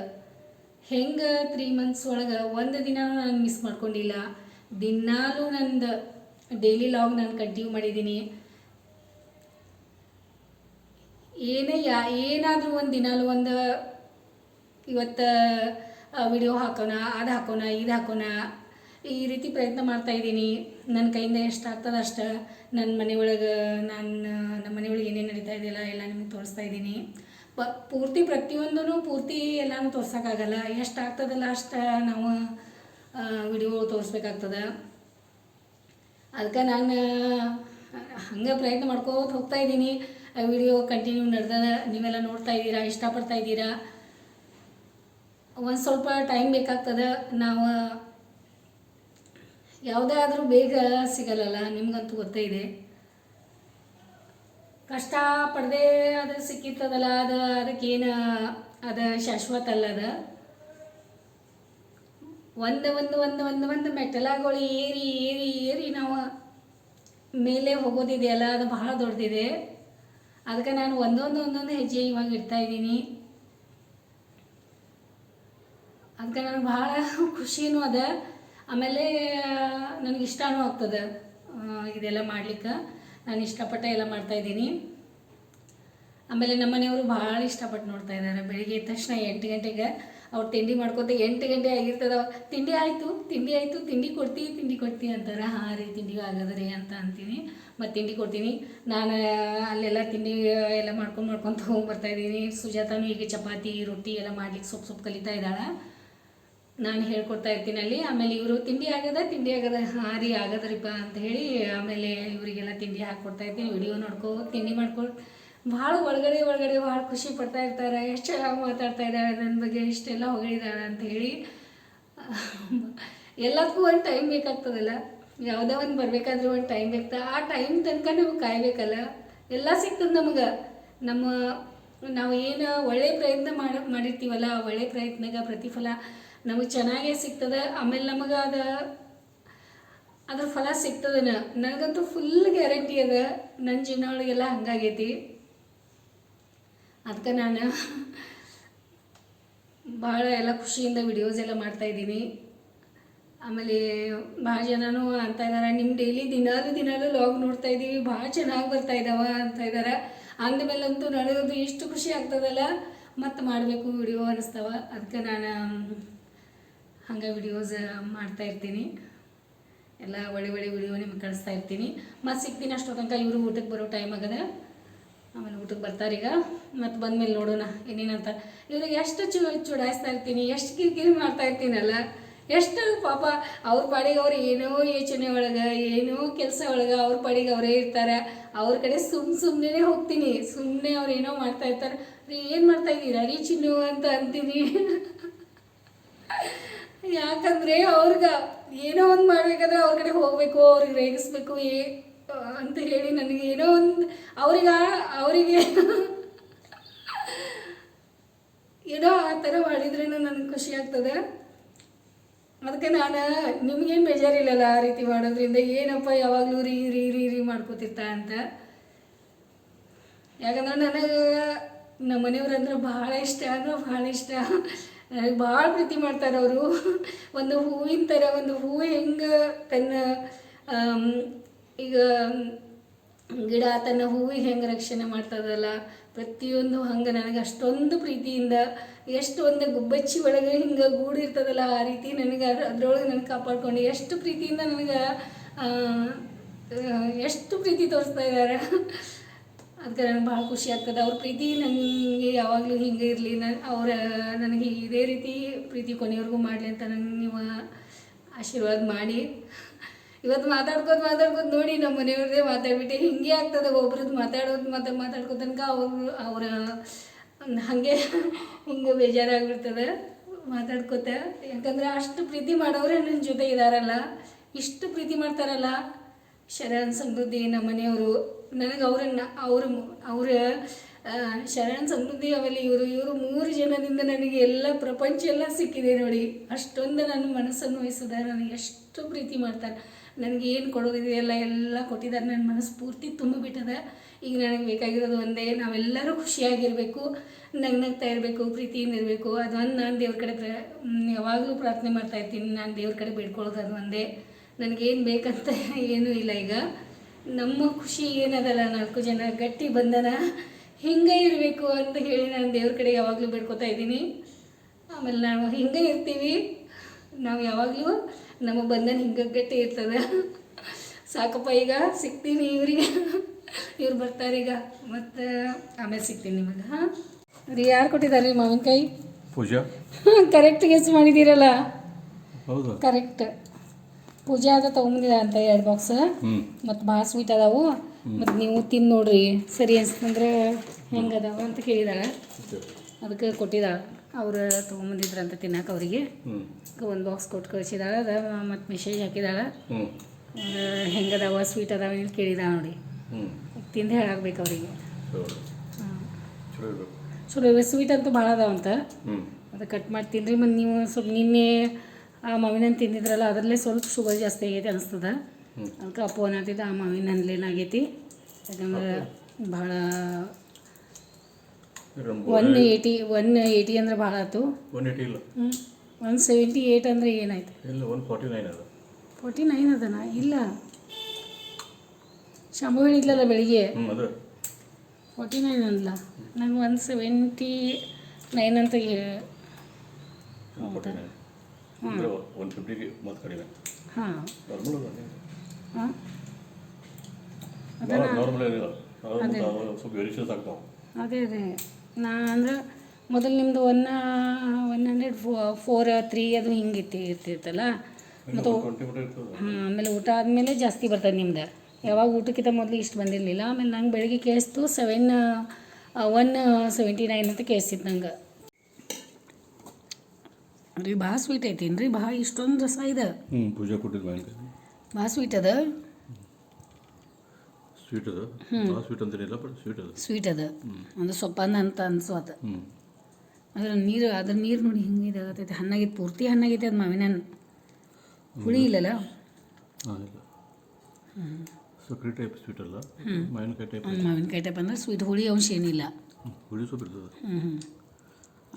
ಹೆಂಗೆ ತ್ರೀ ಮಂತ್ಸ್ ಒಳಗೆ ಒಂದು ದಿನ ನಾನು ಮಿಸ್ ಮಾಡ್ಕೊಂಡಿಲ್ಲ. ದಿನಾಲೂ ನಂದು ಡೈಲಿ ಲಾಗ್ ನಾನು ಕಂಟಿನ್ಯೂ ಮಾಡಿದ್ದೀನಿ ಏನೇ ಯಾ, ಏನಾದರೂ ಒಂದು ದಿನಾಲು ಒಂದು, ಇವತ್ತು ವಿಡಿಯೋ ಹಾಕೋಣ, ಅದು ಹಾಕೋಣ, ಇದು ಹಾಕೋಣ, ಈ ರೀತಿ ಪ್ರಯತ್ನ ಮಾಡ್ತಾ ಇದ್ದೀನಿ. ನನ್ನ ಕೈಯಿಂದ ಎಷ್ಟು ಆಗ್ತದೆ ಅಷ್ಟು ನನ್ನ ಮನೆಯೊಳಗೆ, ನಾನು ನಮ್ಮ ಮನೆಯೊಳಗೆ ಏನೇನು ನಡೀತಾ ಇದೆಯಲ್ಲ ಎಲ್ಲ ನಿಮಗೆ ತೋರಿಸ್ತಾ ಇದ್ದೀನಿ. ಪ, ಪೂರ್ತಿ ಪ್ರತಿಯೊಂದೂ ಪೂರ್ತಿ ಎಲ್ಲನೂ ತೋರ್ಸೋಕ್ಕಾಗಲ್ಲ ಎಷ್ಟು ಆಗ್ತದಲ್ಲ ಅಷ್ಟು ನಾವು ವಿಡಿಯೋ ತೋರಿಸ್ಬೇಕಾಗ್ತದೆ. ಅದಕ್ಕೆ ನಾನು ಹಂಗೆ ಪ್ರಯತ್ನ ಮಾಡ್ಕೋತ ಹೋಗ್ತಾ ಇದ್ದೀನಿ. ವಿಡಿಯೋ ಕಂಟಿನ್ಯೂ ನಡೆದ ನೀವೆಲ್ಲ ನೋಡ್ತಾ ಇದ್ದೀರಾ, ಇಷ್ಟಪಡ್ತಾ ಇದ್ದೀರಾ? ಒಂದು ಸ್ವಲ್ಪ ಟೈಮ್ ಬೇಕಾಗ್ತದೆ. ನಾವು, ಯಾವುದೇ ಆದರೂ ಬೇಗ ಸಿಗಲ್ಲಲ್ಲ, ನಿಮಗಂತೂ ಗೊತ್ತೇ ಇದೆ. ಕಷ್ಟ ಪಡದೆ ಅದು ಸಿಕ್ಕಿರ್ತದಲ್ಲ, ಅದು ಅದಕ್ಕೇನು, ಅದು ಶಾಶ್ವತ ಅಲ್ಲ ಅದು. ಒಂದು ಒಂದು ಒಂದು ಒಂದು ಒಂದು ಮೆಟ್ಟಲಾಗಳು ಏರಿ ಏರಿ ಏರಿ ನಾವು ಮೇಲೆ ಹೋಗೋದಿದೆಯಲ್ಲ, ಅದು ಬಹಳ ದೊಡ್ಡದಿದೆ. ಅದಕ್ಕೆ ನಾನು ಒಂದೊಂದು ಒಂದೊಂದು ಹೆಜ್ಜೆ ಇವಾಗ ಇಡ್ತಾ ಇದ್ದೀನಿ. ಅದಕ್ಕೆ ನನಗೆ ಭಾಳ ಖುಷಿನೂ ಅದ. ಆಮೇಲೆ, ನನಗೆ ಇಷ್ಟನೂ ಆಗ್ತದೆ ಇದೆಲ್ಲ ಮಾಡ್ಲಿಕ್ಕೆ. ನಾನು ಇಷ್ಟಪಟ್ಟೆ ಎಲ್ಲ ಮಾಡ್ತಾಯಿದ್ದೀನಿ ಆಮೇಲೆ ನಮ್ಮ ಮನೆಯವರು ಭಾಳ ಇಷ್ಟಪಟ್ಟು ನೋಡ್ತಾ ಇದ್ದಾರೆ. ಬೆಳಿಗ್ಗೆ ಎದ್ದ ತಕ್ಷಣ ಎಂಟು ಗಂಟೆಗೆ ಅವ್ರು ತಿಂಡಿ ಮಾಡ್ಕೊತ ಎಂಟು ಗಂಟೆ ಆಗಿರ್ತದ, ತಿಂಡಿ ಆಯಿತು ತಿಂಡಿ ಆಯಿತು, ತಿಂಡಿ ಕೊಡ್ತೀವಿ ತಿಂಡಿ ಕೊಡ್ತೀವಿ ಅಂತಾರೆ. ಹಾಂ ರೀ ತಿಂಡಿ ಆಗದ್ರಿ ಅಂತ ಅಂತೀನಿ. ಮತ್ತು ತಿಂಡಿ ಕೊಡ್ತೀನಿ. ನಾನು ಅಲ್ಲೆಲ್ಲ ತಿಂಡಿ ಎಲ್ಲ ಮಾಡ್ಕೊಂಡು ಮಾಡ್ಕೊಂಡು ಹೋಗಿ ಇದ್ದೀನಿ. ಸುಜಾತಾನು ಈಗ ಚಪಾತಿ, ರೊಟ್ಟಿ ಎಲ್ಲ ಮಾಡ್ಲಿಕ್ಕೆ ಸೊಪ್ಪು ಸೊಪ್ಪು ಕಲಿತಾ ಇದ್ದಾಳೆ. ನಾನು ಹೇಳ್ಕೊಡ್ತಾ ಇರ್ತೀನಿ ಅಲ್ಲಿ. ಆಮೇಲೆ ಇವರು ತಿಂಡಿ ಆಗದ ತಿಂಡಿ ಆಗದ ಹಾಂ ರೀ ಆಗದ್ರಿಪ್ಪ ಅಂತ ಹೇಳಿ, ಆಮೇಲೆ ಇವರಿಗೆಲ್ಲ ತಿಂಡಿ ಹಾಕ್ಕೊಡ್ತಾ ಇರ್ತೀನಿ. ವಿಡಿಯೋ ನೋಡ್ಕೊ, ತಿಂಡಿ ಮಾಡ್ಕೊಂಡು ಭಾಳ ಒಳಗಡೆ ಒಳಗಡೆ ಭಾಳ ಖುಷಿ ಪಡ್ತಾ ಇರ್ತಾರೆ. ಎಷ್ಟು ಚೆನ್ನಾಗಿ ಮಾತಾಡ್ತಾ ಇದ್ದಾಳೆ ನನ್ನ ಬಗ್ಗೆ, ಇಷ್ಟೆಲ್ಲ ಹೊಗಳಿದ್ದಾಳೆ ಅಂತ ಹೇಳಿ. ಎಲ್ಲದಕ್ಕೂ ಒಂದು ಟೈಮ್ ಬೇಕಾಗ್ತದಲ್ಲ. ಯಾವುದೇ ಒಂದು ಬರಬೇಕಾದ್ರೆ ಒಂದು ಟೈಮ್ ಬೇಕು. ಆ ಟೈಮ್ ತನಕ ನಮಗೆ ಕಾಯಬೇಕಲ್ಲ? ಎಲ್ಲ ಸಿಗ್ತದೆ ನಮಗೆ. ನಮ್ಮ, ನಾವು ಏನು ಒಳ್ಳೆ ಪ್ರಯತ್ನ ಮಾಡಿ, ಮಾಡಿರ್ತೀವಲ್ಲ, ಆ ಒಳ್ಳೆ ಪ್ರಯತ್ನಗ ಪ್ರತಿಫಲ ನಮಗೆ ಚೆನ್ನಾಗೆ ಸಿಗ್ತದೆ. ಆಮೇಲೆ ನಮಗೆ ಅದು ಅದ್ರ ಫಲ ಸಿಗ್ತದನ ನನಗಂತೂ ಫುಲ್ ಗ್ಯಾರಂಟಿ ಅದ ನನ್ನ ಜೀವನ ಒಳಗೆಲ್ಲ ಹಂಗಾಗೈತಿ. ಅದಕ್ಕೆ ನಾನು ಭಾಳ ಎಲ್ಲ ಖುಷಿಯಿಂದ ವಿಡಿಯೋಸ್ ಎಲ್ಲ ಮಾಡ್ತಾ ಇದ್ದೀನಿ. ಆಮೇಲೆ ಭಾಳ ಜನನೂ ಅಂತ ಇದ್ದಾರೆ ನಿಮ್ಮ ಡೈಲಿ ದಿನಾಲು ದಿನಾಲು ಲಾಗ್ ನೋಡ್ತಾ ಇದ್ದೀವಿ ಭಾಳ ಚೆನ್ನಾಗಿ ಬರ್ತಾ ಇದ್ದಾವ ಅಂತ ಇದ್ದಾರೆ ಅಂದಮೇಲಂತೂ ನನಗಂತೂ ಇಷ್ಟು ಖುಷಿ ಆಗ್ತದಲ್ಲ? ಮತ್ತೆ ಮಾಡಬೇಕು ವಿಡಿಯೋ ಅನ್ನಿಸ್ತಾವ ಅದಕ್ಕೆ ನಾನು, ಹಂಗೆ ವಿಡಿಯೋಸ್ ಮಾಡ್ತಾ ಇರ್ತೀನಿ. ಎಲ್ಲ ಒಳ್ಳೆ ಒಳ್ಳೆ ವಿಡಿಯೋ ನಿಮ್ಗೆ ಕಳಿಸ್ತಾ ಇರ್ತೀನಿ. ಮತ್ತು ಸಿಗ್ತೀನಿ ಅಷ್ಟು ತನಕ ಇವರು ಊಟಕ್ಕೆ ಬರೋ ಟೈಮ್ ಆಗದ. ಆಮೇಲೆ ಊಟಕ್ಕೆ ಬರ್ತಾರೆ ಈಗ. ಮತ್ತೆ ಬಂದಮೇಲೆ ನೋಡೋಣ ಏನೇನಂತ ಇವ್ರಿಗೆ ಎಷ್ಟು ಚು ಚುಡಾಯಿಸ್ತಾ ಇರ್ತೀನಿ, ಎಷ್ಟು ಕಿರಿಕಿರಿ ಮಾಡ್ತಾ ಇರ್ತೀನಲ್ಲ. ಎಷ್ಟು ಪಾಪ ಅವ್ರ ಪಾಡಿಗೆ ಅವ್ರು ಏನೋ ಯೋಚನೆ ಒಳಗೆ, ಏನೋ ಕೆಲಸ ಒಳಗೆ ಅವ್ರ ಪಾಡಿಗೆ ಅವರೇ ಇರ್ತಾರೆ. ಅವ್ರ ಕಡೆ ಸುಮ್ ಸುಮ್ಮನೆ ಹೋಗ್ತೀನಿ. ಸುಮ್ಮನೆ ಅವ್ರು ಏನೋ ಮಾಡ್ತಾ ಇರ್ತಾರೆ. ರೀ ಏನು ಮಾಡ್ತಾ ಇದ್ದೀರಾ? ರೀ ಚಿನ್ನು ಅಂತ ಅಂತೀನಿ. ಯಾಕಂದ್ರೆ ಅವ್ರಿಗೆ ಏನೋ ಒಂದು ಮಾಡ್ಬೇಕಾದ್ರೆ ಅವ್ರ ಕಡೆ ಹೋಗ್ಬೇಕು, ಅವ್ರಿಗೆ ರೇಗಿಸ್ಬೇಕು, ಏ, ಅಂತ ಹೇಳಿ ನನಗೆ ಏನೋ ಒಂದು ಅವ್ರಿಗೆ, ಅವರಿಗೆ ಏನೋ ಆ ಥರ ಮಾಡಿದ್ರೇನೋ ನನಗೆ ಖುಷಿ ಆಗ್ತದೆ. ಅದಕ್ಕೆ ನಾನು, ನಿಮ್ಗೇನು ಬೇಜಾರಿಲ್ಲಲ್ಲ ಆ ರೀತಿ ಮಾಡೋದ್ರಿಂದ ಏನಪ್ಪ ಯಾವಾಗಲೂ ರೀ ರೀ ರೀ ರೀ ಮಾಡ್ಕೋತಿರ್ತಾ ಅಂತ? ಯಾಕಂದ್ರೆ ನನಗೆ ನಮ್ಮ ಮನೆಯವ್ರಂದ್ರೆ ಭಾಳ ಇಷ್ಟ, ಅಂದ್ರೆ ಭಾಳ ಇಷ್ಟ. ನನಗೆ ಭಾಳ ಪ್ರೀತಿ ಮಾಡ್ತಾರೆ ಅವರು. ಒಂದು ಹೂವಿನ ಥರ ಒಂದು ಹೂವು ಹೆಂಗೆ ತನ್ನ ಈಗ ಗಿಡ ತನ್ನ ಹೂವಿಗೆ ಹೆಂಗೆ ರಕ್ಷಣೆ ಮಾಡ್ತದಲ್ಲ? ಪ್ರತಿಯೊಂದು ಹಂಗೆ ನನಗೆ ಅಷ್ಟೊಂದು ಪ್ರೀತಿಯಿಂದ ಎಷ್ಟು ಒಂದು ಗುಬ್ಬಚ್ಚಿ ಒಳಗೆ ಹಿಂಗೆ ಗೂಡಿರ್ತದಲ್ಲ, ಆ ರೀತಿ ನನಗೆ ಅದ್ರ, ಅದ್ರೊಳಗೆ ನನಗೆ ಕಾಪಾಡ್ಕೊಂಡು ಎಷ್ಟು ಪ್ರೀತಿಯಿಂದ ನನಗೆ ಎಷ್ಟು ಪ್ರೀತಿ ತೋರಿಸ್ತಾ ಇದ್ದಾರೆ. ಅದಕ್ಕೆ ನನಗೆ ಭಾಳ ಖುಷಿ ಆಗ್ತದೆ. ಅವ್ರ ಪ್ರೀತಿ ನನಗೆ ಯಾವಾಗಲೂ ಹಿಂಗೆ ಇರಲಿ. ನಾನು, ಅವರ, ನನಗೆ ಇದೇ ರೀತಿ ಪ್ರೀತಿ ಕೊನೆಯವರೆಗೂ ಮಾಡಲಿ ಅಂತ ನನಗೆ ನೀವು ಆಶೀರ್ವಾದ ಮಾಡಿ. ಇವತ್ತು ಮಾತಾಡ್ಕೋತ ಮಾತಾಡ್ಕೋತ ನೋಡಿ ನಮ್ಮ ಮನೆಯವ್ರದ್ದೇ ಮಾತಾಡ್ಬಿಟ್ಟೆ ಹಿಂಗೆ ಆಗ್ತದೆ ಒಬ್ರದ್ದು ಮಾತಾಡೋದು ಮಾತಾ ಮಾತಾಡ್ಕೋ ತನಕ ಅವರು ಅವರ ಹಾಗೆ ಹಿಂಗೆ ಬೇಜಾರಾಗ್ಬಿಡ್ತದೆ ಮಾತಾಡ್ಕೋತ. ಯಾಕಂದ್ರೆ ಅಷ್ಟು ಪ್ರೀತಿ ಮಾಡೋರೆ ನನ್ನ ಜೊತೆ ಇದ್ದಾರಲ್ಲ ಇಷ್ಟು ಪ್ರೀತಿ ಮಾಡ್ತಾರಲ್ಲ ಶರಣ್ ಸಮೃದ್ಧಿ ನಮ್ಮ ಮನೆಯವರು. ನನಗೆ ಅವ್ರನ್ನ ಅವರು ಅವರ ಶರಣ್ ಸಮೃದ್ಧಿ ಆಮೇಲೆ ಇವರು ಇವರು ಮೂರು ಜನದಿಂದ ನನಗೆ ಎಲ್ಲ ಪ್ರಪಂಚ ಎಲ್ಲ ಸಿಕ್ಕಿದೆ ನೋಡಿ. ಅಷ್ಟೊಂದು ನನ್ನ ಮನಸ್ಸನ್ನು ವಹಿಸಿದ ನನಗೆ ಎಷ್ಟು ಪ್ರೀತಿ ಮಾಡ್ತಾರೆ. ನನಗೆ ಏನು ಕೊಡೋದಿದೆಯಲ್ಲ ಎಲ್ಲ ಕೊಟ್ಟಿದ್ದಾರೆ. ನನ್ನ ಮನಸ್ಸು ಪೂರ್ತಿ ತುಂಬಿಬಿಟ್ಟಿದೆ ಈಗ ನನಗೆ ಬೇಕಾಗಿರೋದು ಒಂದೇ, ನಾವೆಲ್ಲರೂ ಖುಷಿಯಾಗಿರಬೇಕು ನಂಗೆ ನಗ್ತಾ ಇರಬೇಕು, ಪ್ರೀತಿಯಿಂದ ಇರಬೇಕು. ಅದೊಂದು ನಾನು ದೇವ್ರ ಕಡೆ ಪ್ರ ಯಾವಾಗಲೂ ಪ್ರಾರ್ಥನೆ ಮಾಡ್ತಾ ಇರ್ತೀನಿ. ನಾನು ದೇವ್ರ ಕಡೆ ಬೇಡ್ಕೊಳ್ಳೋದು ಅದು ಒಂದೇ. ನನಗೇನು ಬೇಕಂತ ಏನೂ ಇಲ್ಲ ಈಗ. ನಮ್ಮ ಖುಷಿ ಏನದಲ್ಲ, ನಾಲ್ಕು ಜನ ಗಟ್ಟಿ ಬಂಧನ. ಹಿಂಗೆ ಇರಬೇಕು ಅಂತ ಹೇಳಿ ನಾನು ದೇವ್ರ ಕಡೆ ಯಾವಾಗಲೂ ಬೇಡ್ಕೊತಾ ಇದ್ದೀನಿ. ಆಮೇಲೆ ನಾವು ಹಿಂಗೆ ಇರ್ತೀವಿ. ನಾವು ಯಾವಾಗಲೂ ನಮ್ಮ ಬಂಧನ ಹಿಂಗೆ ಗಟ್ಟಿ ಇರ್ತದೆ. ಸಾಕಪ್ಪ ಈಗ ಸಿಗ್ತೀನಿ ಇವ್ರಿಗೆ. ಇವ್ರು ಬರ್ತಾರೆ ಈಗ. ಮತ್ತು ಆಮೇಲೆ ಸಿಗ್ತೀನಿ ನಿಮಗೆ ಹಾಂ? ರೀ ಯಾರು ಕೊಟ್ಟಿದ್ದಾರೆ ರೀ ಮಾವಿನಕಾಯಿ? ಪೂಜಾ. ಕರೆಕ್ಟ್ ಗೆಸ್ ಮಾಡಿದ್ದೀರಲ್ಲ ಹೌದು. ಕರೆಕ್ಟ್ ಪೂಜಾ ಅದ ತೊಗೊಂಬಂದಿದ ಅಂತ ಎರಡು ಬಾಕ್ಸ್ ಮತ್ತು ಭಾಳ ಸ್ವೀಟ್ ಅದಾವು. ಮತ್ತು ನೀವು ತಿಂದು ನೋಡ್ರಿ. ಸರಿ ಅನ್ಸ್ತಂದ್ರೆ ಹೆಂಗೆ ಅದಾವ ಅಂತ ಕೇಳಿದಾಳೆ ಅದಕ್ಕೆ ಕೊಟ್ಟಿದ್ದಾಳೆ ಅವ್ರು ತೊಗೊಂಬಂದಿದ್ರಂತ ತಿನ್ನಕ್ಕೆ ಅವರಿಗೆ. ಒಂದು ಬಾಕ್ಸ್ ಕೊಟ್ಟು ಕಳಿಸಿದಾಳ ಅದ ಮತ್ತು ಮೆಸೇಜ್ ಹಾಕಿದಾಳ. ಹೆಂಗೆ ಹೆಂಗದಾವ ಸ್ವೀಟ್ ಅದಾವ ಅಂತ ಕೇಳಿದಾಳೆ ನೋಡಿ. ತಿಂದು ಹೇಳಾಕ್ಬೇಕು ಅವರಿಗೆ. ಚಲೋ ಸ್ವೀಟ್ ಅಂತೂ ಭಾಳ ಅದಾವ ಅಂತ. ಅದು ಕಟ್ ಮಾಡಿ ತಿನ್ರಿ ಮತ್ತು ನೀವು ಸ್ವಲ್ಪ ನಿನ್ನೆ ಆ ಮಾವಿನ ಹಣ್ಣು ತಿಂದಿದ್ರಲ್ಲ ಅದರಲ್ಲೇ ಸ್ವಲ್ಪ ಶುಗರ್ ಜಾಸ್ತಿ ಆಗೈತಿ ಅನಿಸ್ತದ. ಅದಕ್ಕೆ ಅಪ್ಪು ಅನ್ನತ್ತಿದ್ದ ಆ ಮಾವಿನ ಹಣ್ಣಲ್ಲೇನಾಗೈತಿ ಯಾಕಂದ್ರೆ ಭಾಳ ಒನ್ ಏಯ್ಟಿ ಒನ್ ಏಯ್ಟಿ ಅಂದ್ರೆ ಭಾಳ ಆಯ್ತು. ಒನ್ ಏಯ್ಟಿ ಇಲ್ಲ. ಒನ್ ಸೆವೆಂಟಿ ಏಯ್ಟ್ ಅಂದರೆ ಏನಾಯ್ತು? ಇಲ್ಲ ಒನ್ ಫಾರ್ಟಿ ನೈನ್ ಅದು. ಫೋರ್ಟಿ ನೈನ್ ಅದನ? ಇಲ್ಲ. ಶಂಭು ಹೇಳಿದ್ಲಲ್ಲ ಬೆಳಿಗ್ಗೆ? ಅದು. ಫೋರ್ಟಿ ನೈನ್ ಅಂದ್ಲ. ನಂಗೆ ಒನ್ ಸೆವೆಂಟಿ ನೈನ್ ಅಂತ ಹೇ- ಅಂದರೆ ಒನ್ ಫಿಫ್ಟಿಗೆ ಮತ್ತು ಕಡಿಮೆ. ಹಾಂ. ಹಾಂ. ನಾರ್ಮಲ್ ಏನಿಲ್ಲ. ನಾರ್ಮಲ್ ಸ್ವಲ್ಪ ವೇರಿಯೇಷನ್ಸ್ ಆಗ್ತಾವೆ. ಅದೇ ಅದೇ. ನಾ ಅಂದ್ರೆ ಮೊದಲು ನಿಮ್ಮದು one one hundred four three ಅದು ಹಿಂಗೆ ಇತ್ತು ಇರ್ತಿರ್ತಲ್ಲ ಮತ್ತು ಹಾಂ ಆಮೇಲೆ ಊಟ ಆದಮೇಲೆ ಜಾಸ್ತಿ ಬರ್ತದೆ ನಿಮ್ದು. ಯಾವಾಗ ಊಟಕ್ಕಿಂತ ಮೊದಲು ಇಷ್ಟು ಬಂದಿರಲಿಲ್ಲ. ಆಮೇಲೆ ನಂಗೆ ಬೆಳಿಗ್ಗೆ ಕೇಳಿಸ್ತು ಸೆವೆನ್ ಒನ್ ಸೆವೆಂಟಿ ನೈನ್ ಅಂತ ಕೇಳಿಸಿತ್ತು ನಂಗೆ. ರೀ ಭಾಳ ಸ್ವೀಟ್ ಐತೇನು ರೀ ಭಾಳ ಇಷ್ಟೊಂದು ರಸ ಇದೆ. ಭಾಳ ಸ್ವೀಟ್ ಅದ? ಸ್ವೀಟ್ ಅದ. ಭಾಳ ಸ್ವೀಟ್ ಅಂತೇನಿಲ್ಲ ಬಟ್ ಸ್ವೀಟ್ ಅದ. ಸ್ವೀಟ್ ಅದ. ಅಂದ್ರೆ ಸೊಪ್ಪಂದ ಅಂತ ಅನ್ಸೋತ ಹ್ಞೂ ಅದ್ರ ನೀರು ಅದ್ರ ನೀರು ನೋಡಿ ಹಿಂಗೆ ಇದಾಗತ್ತೈತಿ ಹಣ್ಣಾಗೈತೆ ಪೂರ್ತಿ ಹಣ್ಣಾಗೈತೆ ಅದು ಮಾವಿನ ಹಣ್ಣು. ಹುಳಿ ಇಲ್ಲಲ್ಲ? ಸಕ್ರೆ ಟೈಪ್ ಸ್ವೀಟ್ ಅಲ್ಲ. ಮಾವಿನಕಾಯಿ ಟೈಪ್ ಮಾವಿನಕಾಯಿ ಟೈಪ್ ಅಂದ್ರೆ ಸ್ವೀಟ್. ಹುಳಿ ಅಂಶ ಏನಿಲ್ಲ. ಹುಳಿ ಸೊಪ್ಪು ಇರ್ತದೆ. ಹ್ಞೂ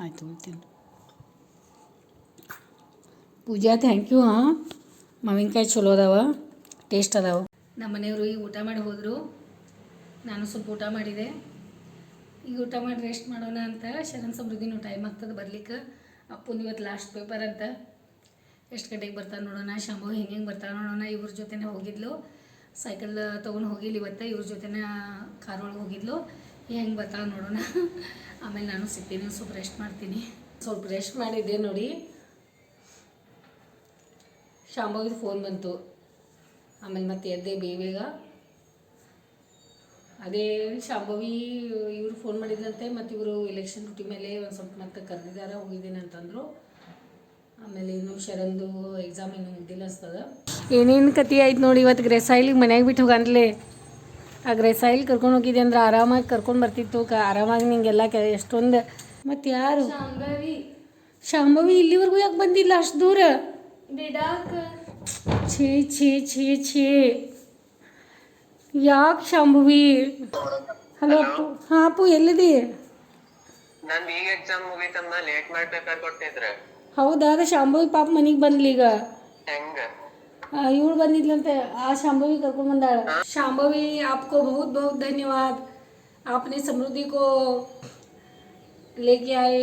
ಆಯ್ತು ಪೂಜಾ ಥ್ಯಾಂಕ್ ಯು ಹಾಂ. ಮಾವಿನಕಾಯಿ ಚಲೋ ಅದಾವ. ಟೇಸ್ಟ್ ಅದಾವ. ನಮ್ಮ ಮನೆಯವರು ಈಗ ಊಟ ಮಾಡಿ ಹೋದರು. ನಾನು ಸ್ವಲ್ಪ ಊಟ ಮಾಡಿದೆ. ಈಗ ಊಟ ಮಾಡಿ ರೆಸ್ಟ್ ಮಾಡೋಣ ಅಂತ ಶರಣ್ ಸಮೃದ್ಧಿನೂ ಟೈಮ್ ಆಗ್ತದೆ ಬರ್ಲಿಕ್ಕೆ. ಅಪ್ಪನ ಇವತ್ತು ಲಾಸ್ಟ್ ಪೇಪರ್ ಅಂತ. ಎಷ್ಟು ಗಂಟೆಗೆ ಬರ್ತಾನೆ ನೋಡೋಣ, ಶಂಭು ಹೆಂಗೆ ಹೆಂಗೆ ಬರ್ತಾನೆ ನೋಡೋಣ, ಇವ್ರ ಜೊತೆನೇ ಹೋಗಿದ್ಲು. ಸೈಕಲ್ ತೊಗೊಂಡು ಹೋಗಿಲ್ಲ ಇವತ್ತು, ಇವ್ರ ಜೊತೆನೇ ಕಾರ್ ಒಳಗೆ ಹೋಗಿದ್ಲು. ಹೆಂಗೆ ಬರ್ತಾವೆ ನೋಡೋಣ. ಆಮೇಲೆ ನಾನು ಸಿಗ್ತೀನಿ ಸ್ವಲ್ಪ ರೆಸ್ಟ್ ಮಾಡ್ತೀನಿ. ಸ್ವಲ್ಪ ರೆಸ್ಟ್ ಮಾಡಿದ್ದೆ ನೋಡಿ. ಶಾಂಭವಿದು ಫೋನ್ ಬಂತು. ಆಮೇಲೆ ಮತ್ತೆ ಎದ್ದೆ ಬೇಗ ಬೇಗ. ಅದೇ ಶಾಂಭವಿ ಇವರು ಫೋನ್ ಮಾಡಿದ್ರಂತೆ ಮತ್ತು ಇವರು ಎಲೆಕ್ಷನ್ ಡ್ಯೂಟಿ ಮೇಲೆ ಒಂದು ಸ್ವಲ್ಪ ಮತ್ತೆ ಕರೆದಿದ್ದಾರೆ ಹೋಗಿದ್ದೀನಿ ಅಂತಂದರು. ಆಮೇಲೆ ಇನ್ನು ಶರಂದು ಎಕ್ಸಾಮ್ ಇನ್ನೂ ಮುಗ್ದಿಲ್ಲ ಅನ್ಸ್ತದ. ಏನೇನು ಕತಿ ಆಯ್ತು ನೋಡಿ ಇವತ್ತು ಗ್ರೆಸಾಯಿಲಿಗೆ ಮನ್ಯಾಗ ಬಿಟ್ಟು ಹೋಗಂದ್ಲೆ. ಆ ಗ್ರೆಸಾಯಿಲ್ ಕರ್ಕೊಂಡು ಹೋಗಿದ್ದೆ ಅಂದ್ರೆ ಆರಾಮಾಗಿ ಕರ್ಕೊಂಡು ಬರ್ತಿತ್ತು ಕ ಆರಾಮಾಗಿ ನಿಂಗೆಲ್ಲ ಕೆ ಎಷ್ಟೊಂದು. ಮತ್ತು ಯಾರು? ಶಾಂಭವಿ. ಇಲ್ಲಿವರೆಗೂ ಯಾಕೆ ಬಂದಿಲ್ಲ ಅಷ್ಟು ದೂರ? ಛೇ ಛೇ ಛೇ ಛೇ ಯಾಕೆ ಶಾಂಭವಿ ಹಲೋ ಅಪ್ಪು ಹಾಂ ಅಪ್ಪು ಎಲ್ಲಿದೆ ನಂದ್ ಈಗ ಎಕ್ಸಾಮ್ ಮುಗೀತಂದ ಲೇಟ್ ಮಾಡಿ ಪೇಪರ್ ಕೊಟ್ಟಿದ್ರ ಹೌದಾ ಅದ ಶಾಂಭವಿ ಪಾಪ ಮನೆಗೆ ಬಂದ್ಲೀಗ ಹೆಂಗ ಇವಳು ಬಂದಿದ್ಲಂತೆ ಆ ಶಾಂಭವಿ ಕರ್ಕೊಂಡ್ ಬಂದಾಳ ಶಾಂಭವಿ आपको बहुत बहुत धन्यवाद आपने समृद्धि को लेके आए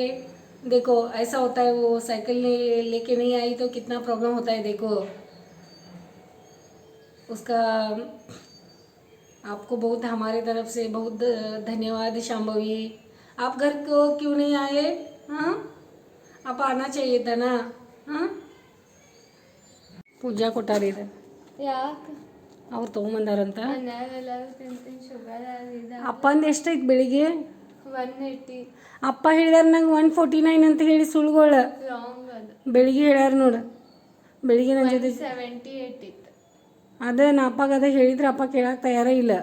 देखो ऐसा होता है वो साइकिल ले लेके नहीं आई तो कितना प्रॉब्लम होता है देखो उसका आपको बहुत हमारे तरफ से बहुत धन्यवाद शांभवी आप घर को क्यों नहीं आए हाँ आप आना चाहिए था ना हाँ ಪೂಜಾ ಕೊಟ್ಟಾರಿದೆ ಯಾಕೆ ಅವ್ರು ತೊಗೊಂಬಂದಾರಂತ ಮನ್ಯಾಗೆಲ್ಲರೂ ತಿಂತೀನಿ ಶುಗರ್ ಆಗಿದೆ ಅಪ್ಪಂದು ಎಷ್ಟೈತೆ ಬೆಳಿಗ್ಗೆ ಒನ್ ಏಯ್ಟಿ ಅಪ್ಪ ಹೇಳ್ಯಾರ ನಂಗೆ ಒನ್ ಫೋರ್ಟಿ ನೈನ್ ಅಂತ ಹೇಳಿ ಸುಳ್ಗೋಳ ರಾಂಗ್ ಅದು ಬೆಳಿಗ್ಗೆ ಹೇಳ್ಯಾರ ನೋಡು ಬೆಳಿಗ್ಗೆ ನನ್ನ ಜೊತೆ ಸೆವೆಂಟಿ ಏಯ್ಟ್ ಇತ್ತು ಅದೇ ನಾ ಅಪ್ಪಗೆ ಅದೇ ಹೇಳಿದ್ರೆ ಅಪ್ಪ ಕೇಳಕ್ಕೆ ತಯಾರ ಇಲ್ಲ.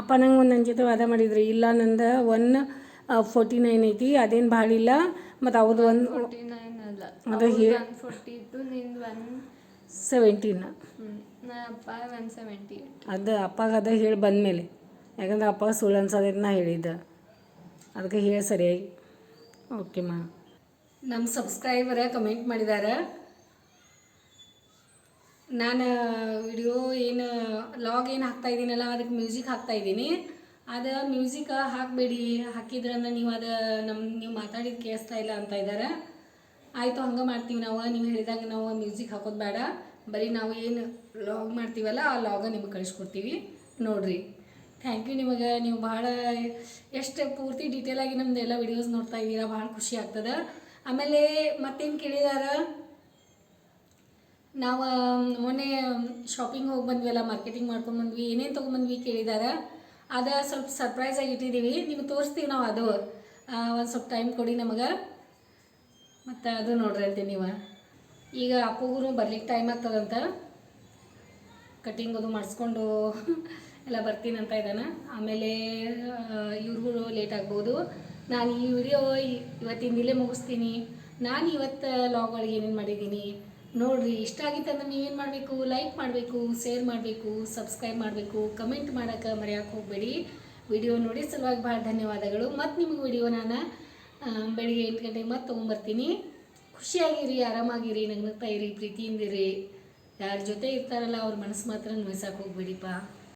ಅಪ್ಪ ನಂಗೆ ಒಂದು ನನ್ನ ಜೊತೆ ವಾದ ಮಾಡಿದ್ರು. ಇಲ್ಲ ನಂದು ಒನ್ ಫೋರ್ಟಿ ನೈನ್ ಐತಿ ಅದೇನು ಭಾಳ ಇಲ್ಲ. ಮತ್ತು ಅವ್ರದ್ದು ಒಂದು ಫೋರ್ಟಿ ನೈನ್ ಅಲ್ಲ ಅದು ಫೋರ್ಟಿ ಇತ್ತು ನಿಂದು ಒನ್ ಸೆವೆಂಟೀನ್ ನಾ ಅಪ್ಪ ಒನ್ ಸೆವೆಂಟಿ ಅದು ಅಪ್ಪಗೆ ಅದ ಹೇಳಿ ಬಂದಮೇಲೆ. ಯಾಕಂದ್ರೆ ಅಪ್ಪ ಸುಳ್ಳು ಅನ್ಸೋದೈತೆ ನಾ ಹೇಳಿದ್ದೆ. ಅದಕ್ಕೆ ಹೇಳಿ ಸರಿಯಾಗಿ. ಓಕೆ ಮಾ. ನಮ್ಮ ಸಬ್ಸ್ಕ್ರೈಬರ ಕಮೆಂಟ್ ಮಾಡಿದ್ದಾರೆ ನಾನು ವಿಡಿಯೋ ಏನು ಲಾಗ್ ಏನು ಹಾಕ್ತಾ ಇದ್ದೀನಲ್ಲ ಅದಕ್ಕೆ ಮ್ಯೂಸಿಕ್ ಹಾಕ್ತಾ ಇದ್ದೀನಿ ಅದು ಮ್ಯೂಸಿಕ್ ಹಾಕಬೇಡಿ, ಹಾಕಿದ್ರಂದ್ರೆ ನೀವು ಅದು ನಮ್ಮ ನೀವು ಮಾತಾಡಿದ್ದು ಕೇಳಿಸ್ತಾ ಇಲ್ಲ ಅಂತ ಇದ್ದಾರೆ ಆಯಿತು, ಹಂಗೆ ಮಾಡ್ತೀವಿ ನಾವು, ನೀವು ಹೇಳಿದಾಗ ನಾವು ಮ್ಯೂಸಿಕ್ ಹಾಕೋದು ಬೇಡ. ಬರೀ ನಾವು ಏನು ಲಾಗ್ ಮಾಡ್ತೀವಲ್ಲ, ಆ ಲಾಗ ನಿಮಗೆ ಕಳಿಸ್ಕೊಡ್ತೀವಿ. ನೋಡಿರಿ. ಥ್ಯಾಂಕ್ ಯು ನಿಮಗೆ, ನೀವು ಭಾಳ ಎಷ್ಟು ಪೂರ್ತಿ ಡೀಟೇಲಾಗಿ ನಮ್ದು ಎಲ್ಲ ವಿಡಿಯೋಸ್ ನೋಡ್ತಾ ಇದ್ದೀರಾ ಭಾಳ ಖುಷಿ ಆಗ್ತದೆ. ಆಮೇಲೆ ಮತ್ತೇನು ಕೇಳಿದಾರ? ನಾವು ಮೊನ್ನೆ ಶಾಪಿಂಗ್ ಹೋಗಿ ಬಂದ್ವಲ್ಲ ಮಾರ್ಕೆಟಿಂಗ್ ಮಾಡ್ಕೊಂಡು ಬಂದ್ವಿ. ಏನೇನು ತೊಗೊಂಬಂದ್ವಿ ಕೇಳಿದಾರ? ಅದ ಸ್ವಲ್ಪ ಸರ್ಪ್ರೈಸ್ ಆಗಿ ಇಟ್ಟಿದ್ದೀವಿ ನಿಮ್ಗೆ ತೋರಿಸ್ತೀವಿ ನಾವು ಅದು. ಒಂದು ಸ್ವಲ್ಪ ಟೈಮ್ ಕೊಡಿ ನಮಗೆ. ಮತ್ತು ಅದು ನೋಡ್ರಿ ಅಂತೀನಿ ನೀವು. ಈಗ ಅಪ್ಪಗೂ ಬರ್ಲಿಕ್ಕೆ ಟೈಮ್ ಆಗ್ತದಂತ. ಕಟಿಂಗ್ ಅದು ಮಾಡಿಸ್ಕೊಂಡು ಎಲ್ಲ ಬರ್ತೀನಿ ಅಂತ ಇದ್ದಾನೆ ಆಮೇಲೆ ಇವ್ರಿಗೂ ಲೇಟ್ ಆಗ್ಬೋದು. ನಾನು ಈ ವಿಡಿಯೋ ಇವತ್ತಿನ ಇಲ್ಲೇ ಮುಗಿಸ್ತೀನಿ. ನಾನು ಇವತ್ತು ಲಾಗ್ ಒಳಗೆ ಏನೇನು ಮಾಡಿದ್ದೀನಿ? ನೋಡಿರಿ, ಇಷ್ಟ ಆಗಿತ್ತಂದ್ರೆ ನೀವೇನು ಮಾಡಬೇಕು? ಲೈಕ್ ಮಾಡಬೇಕು ಶೇರ್ ಮಾಡಬೇಕು ಸಬ್ಸ್ಕ್ರೈಬ್ ಮಾಡಬೇಕು ಕಮೆಂಟ್ ಮಾಡೋಕೆ ಮರೆಯೋಕೆ ಹೋಗಬೇಡಿ. ವಿಡಿಯೋ ನೋಡಿ ಸಲುವಾಗಿ ಭಾಳ ಧನ್ಯವಾದಗಳು. ಮತ್ತು ನಿಮಗೆ ವಿಡಿಯೋ ನಾನು ಬೆಳಿಗ್ಗೆ ಎಂಟು ಗಂಟೆಗೆ ಮತ್ತೆ ತೊಗೊಂಬರ್ತೀನಿ. ಖುಷಿಯಾಗಿರಿ, ಆರಾಮಾಗಿರಿ, ನಗ್ನಗ್ತಾ ಇರಿ, ಪ್ರೀತಿಯಿಂದಿರಿ. ಯಾರ ಜೊತೆ ಇರ್ತಾರಲ್ಲ, ಅವ್ರ ಮನಸ್ಸು ಮಾತ್ರ ನೋಯ್ಸಕ್ಕೆ ಹೋಗ್ಬೇಡಿಪ್ಪ.